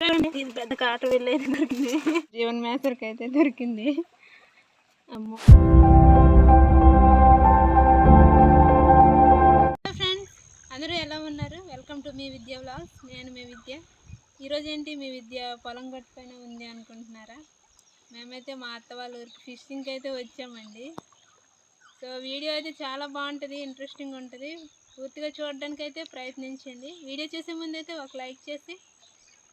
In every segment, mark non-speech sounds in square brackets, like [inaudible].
ఇది పెద్ద కాట వెళ్ళేది దొరికింది జీవన్ మేసరికి అయితే దొరికింది. అమ్మో. ఫ్రెండ్స్ అందరూ ఎలా ఉన్నారు? వెల్కమ్ టు మీ విద్య వ్లాగ్స్. నేను మీ విద్య. ఈరోజు ఏంటి? మీ విద్య పొలం గట్టు పైన ఉంది అనుకుంటున్నారా? మేమైతే మా అత్త వాళ్ళ ఊరికి ఫిషింగ్కి అయితే వచ్చామండి. సో వీడియో అయితే చాలా బాగుంటుంది ఇంట్రెస్టింగ్ ఉంటుంది. పూర్తిగా చూడడానికి అయితే ప్రయత్నించండి. వీడియో చేసే ముందు అయితే ఒక లైక్ చేసి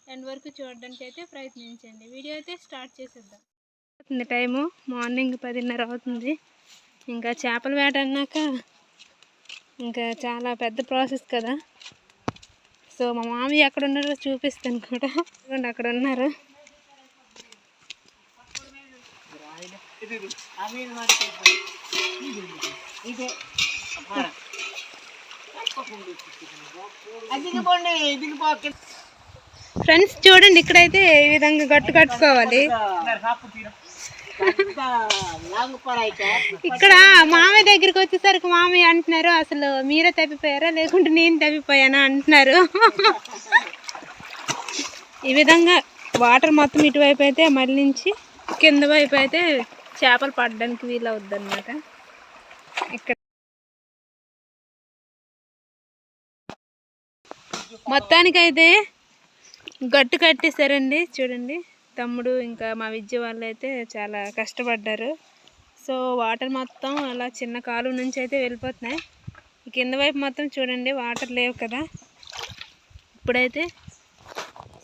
ఎండ్ వరకు చూడడానికి అయితే ప్రయత్నించండి. వీడియో అయితే స్టార్ట్ చేసేద్దాం. అవుతుంది టైము. మార్నింగ్ పదిన్నర అవుతుంది. ఇంకా చేపల వేట అన్నాక ఇంకా చాలా పెద్ద ప్రాసెస్ కదా. సో మా మామయ్య ఎక్కడ ఉన్నారో చూపిస్తాను కూడా. అక్కడ ఉన్నారు ఫ్రెండ్స్ చూడండి ఇక్కడైతే ఈ విధంగా గట్టు కట్టుకోవాలి. ఇక్కడ మామయ్య దగ్గరికి వచ్చేసరికి మామయ్య అంటున్నారు అసలు మీరే తప్పిపోయారా? లేకుంటే నేను తప్పిపోయానా? అంటున్నారు. ఈ విధంగా వాటర్ మొత్తం ఇటువైపు అయితే మళ్ళించి కింద వైపు అయితే చేపలు పడడానికి వీలవుద్ది అనమాట ఇక్కడ మొత్తానికైతే గట్టు కట్టేశారండి చూడండి. తమ్ముడు ఇంకా మా విద్య వాళ్ళు అయితే చాలా కష్టపడ్డారు. సో వాటర్ మొత్తం అలా చిన్న కాలువ నుంచి అయితే వెళ్ళిపోతున్నాయి. కింద వైపు మొత్తం చూడండి వాటర్ లేవు కదా. ఇప్పుడైతే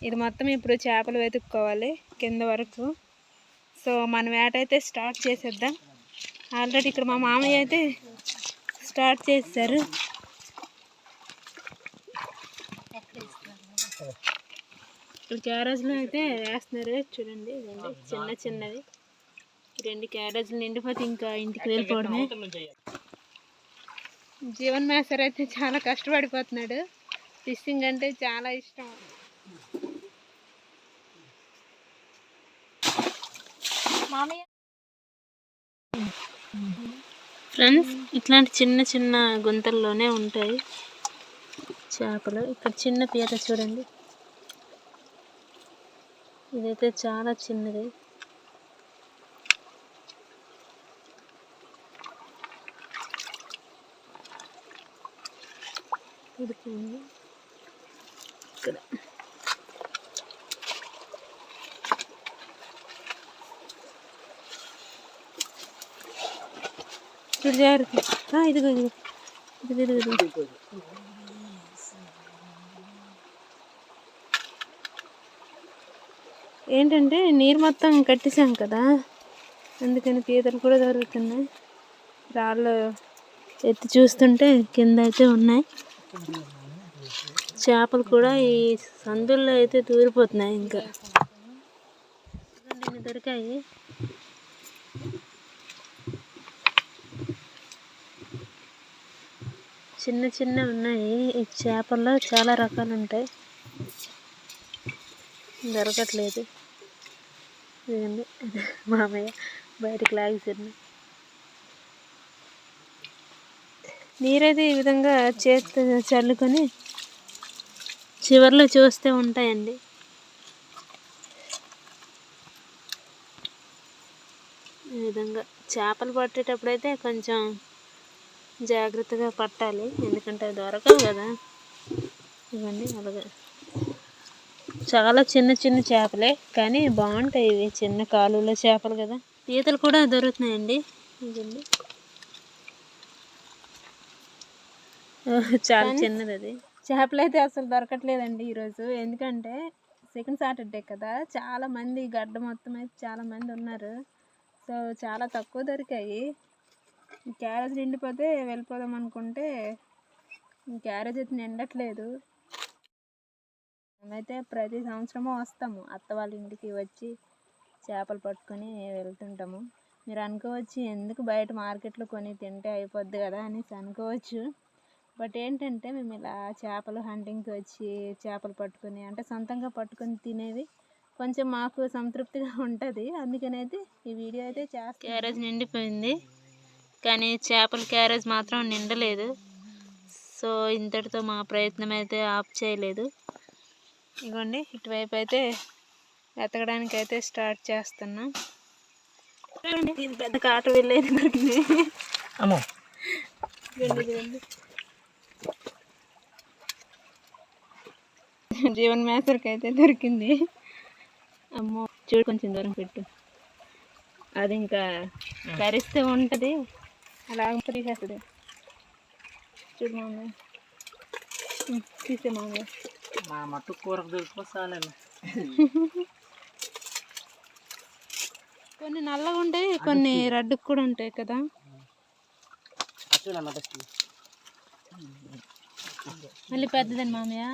ఇది మొత్తం ఇప్పుడు చేపలు వెతుక్కోవాలి కింద వరకు. సో మన వేట అయితే స్టార్ట్ చేసేద్దాం. ఆల్రెడీ ఇక్కడ మా మామయ్య అయితే స్టార్ట్ చేశారు. ఇక్కడ క్యారేజ్లో అయితే వేస్తున్నారు. చూడండి ఇదండి చిన్న చిన్నవి. ఈ రెండు క్యారేజ్లు నిండిపోతే ఇంకా ఇంటికి వెళ్ళిపోవడమే. జీవన్ మేసర్ అయితే చాలా కష్టపడిపోతున్నాడు. ఫిషింగ్ అంటే చాలా ఇష్టం. ఫ్రెండ్స్ ఇట్లాంటి చిన్న చిన్న గుంతల్లోనే ఉంటాయి చేపలు. ఇక్కడ చిన్న పీత చూడండి. ఇదైతే చాలా చిన్నది ఉడికింది ఇక్కడ చూడు జాగ్రత్త ఆ, ఇదిగో ఇదిగో ఇదిగో ఇదిగో ఏంటంటే నీరు మొత్తం కట్టేసాం కదా అందుకని పీతలు కూడా దొరుకుతున్నాయి. రాళ్ళు ఎత్తి చూస్తుంటే కింద అయితే ఉన్నాయి. చేపలు కూడా ఈ సందుల్లో అయితే దూరిపోతున్నాయి ఇంకా. దొరికాయి. చిన్న చిన్న ఉన్నాయి. ఈ చేపల్లో చాలా రకాలు ఉంటాయి. దొరకట్లేదు. ఇదండి [laughs] మామయ్య బయటకు లాగేసారు నీరైతే ఈ విధంగా చేతి చల్లుకొని చివర్లో చూస్తే ఉంటాయండి. ఈ విధంగా చేపలు పట్టేటప్పుడైతే కొంచెం జాగ్రత్తగా పట్టాలి. ఎందుకంటే అది దొరకవు కదా. ఇవన్నీ అలాగే. చాలా చిన్న చిన్న చేపలే కానీ బాగుంటాయి ఇవి. చిన్న కాలువలో చేపలు కదా. పీతలు కూడా దొరుకుతున్నాయండి. ఇదండి చాలా చిన్నది అది. చేపలు అయితే అసలు దొరకట్లేదండి ఈరోజు. ఎందుకంటే సెకండ్ సాటర్డే కదా. చాలా మంది గడ్డ మొత్తం అయితే చాలా మంది ఉన్నారు. సో చాలా తక్కువ దొరికాయి. క్యారేజ్ నిండిపోతే వెళ్ళిపోదాం అనుకుంటే క్యారేజ్ అయితే నిండట్లేదు. మేమైతే ప్రతి సంవత్సరము వస్తాము. అత్త వాళ్ళ ఇంటికి వచ్చి చేపలు పట్టుకొని వెళ్తుంటాము. మీరు అనుకోవచ్చు ఎందుకు బయట మార్కెట్లో కొని తింటే అయిపోద్ది కదా అనేసి అనుకోవచ్చు. బట్ ఏంటంటే మేము ఇలా చేపలు హంటింగ్కి వచ్చి చేపలు పట్టుకొని అంటే సొంతంగా పట్టుకొని తినేవి కొంచెం మాకు సంతృప్తిగా ఉంటుంది. అందుకనైతే ఈ వీడియో అయితే చేస్తాం క్యారేజ్ నిండిపోయింది. కానీ చేపల క్యారేజ్ మాత్రం నిండలేదు. సో ఇంతటితో మా ప్రయత్నం అయితే ఆఫ్ చేయలేదు. ఇగోండి ఇటువైపు అయితే వెతకడానికి అయితే స్టార్ట్ చేస్తున్నాం. ఇది పెద్ద కాట వెళ్ళేది దొరికింది ఇదిగోండి, ఇదిగోండి. జీవన్ మేసరికి అయితే దొరికింది. అమ్మో చూడు కొంచెం దూరం పెట్టు. అది ఇంకా కరిస్తే ఉంటుంది. అలా తీసేస్తుంది. చూడు ఉమ్, తీసే మామయ్య. మా మట్టు కూరకు దొరికిపోసాలండి కొన్ని నల్లగా ఉంటాయి కొన్ని రెడ్కి కూడా ఉంటాయి కదా. మళ్ళీ పెద్దదండి మామయ్య.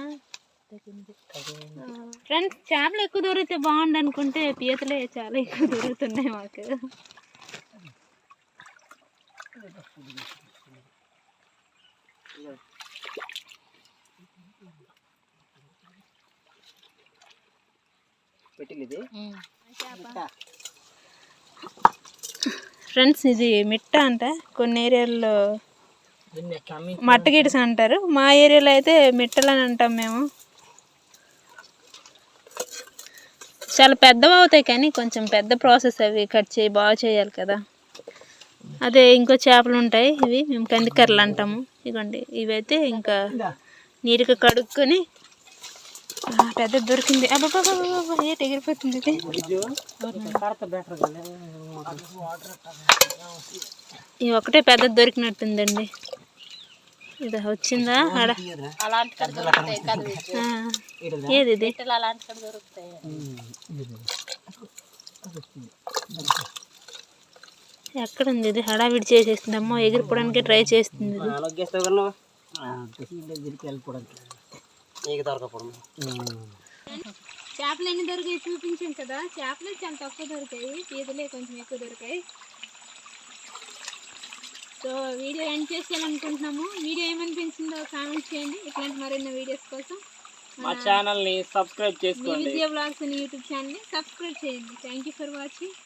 ఫ్రెండ్స్ చేపలు ఎక్కువ దొరికితే బాగుండు అనుకుంటే పీతలే చాలా ఎక్కువ దొరుకుతున్నాయి మాకు. పెట్టింది ఇది ఫ్రెండ్స్ ఇది మిట్ట అంట. కొన్ని ఏరియాల్లో మట్టగిడ్స్ అంటారు. మా ఏరియాలో అయితే మిట్టలని అంటాం మేము. చాలా పెద్దవి అవుతాయి కానీ కొంచెం పెద్ద ప్రాసెస్ అవి కట్ చేయి బాగా చేయాలి కదా. అదే ఇంకో చేపలు ఉంటాయి. ఇవి మేము కందికర్రలు అంటాము. ఇవ్వండి ఇవైతే ఇంకా నీట్గా కడుక్కొని పెద్ద దొరికింది. ఎగిరిపోతుంది ఇది? ఒకటే పెద్ద దొరికినట్టుందండి. ఇది వచ్చిందా? ఆడ. ఆ, ఏది ఇది? ఎక్కడ ఉంది ఇది? హడావిడి చేసేస్తుంది అమ్మో ఎగిరిపోవడానికి ట్రై చేస్తుంది నీకు చేపలు ఎన్ని దొరికాయి చూపించాం కదా. చేపలు చాలా తక్కువ దొరికాయి. పీతలే కొంచెం ఎక్కువ దొరికాయి. సో వీడియో ఎండ్ చేసేయాలనుకుంటున్నాము. వీడియో ఏమనిపించిందో కామెంట్ చేయండి. ఇట్లాంటి మరిన్ని వీడియోస్ కోసం మా ఛానల్ని సబ్స్క్రైబ్ చేసుకోండి. విద్యా బ్లాగ్స్ యూట్యూబ్ ఛానల్ని సబ్స్క్రైబ్ చేయండి. Thank you for watching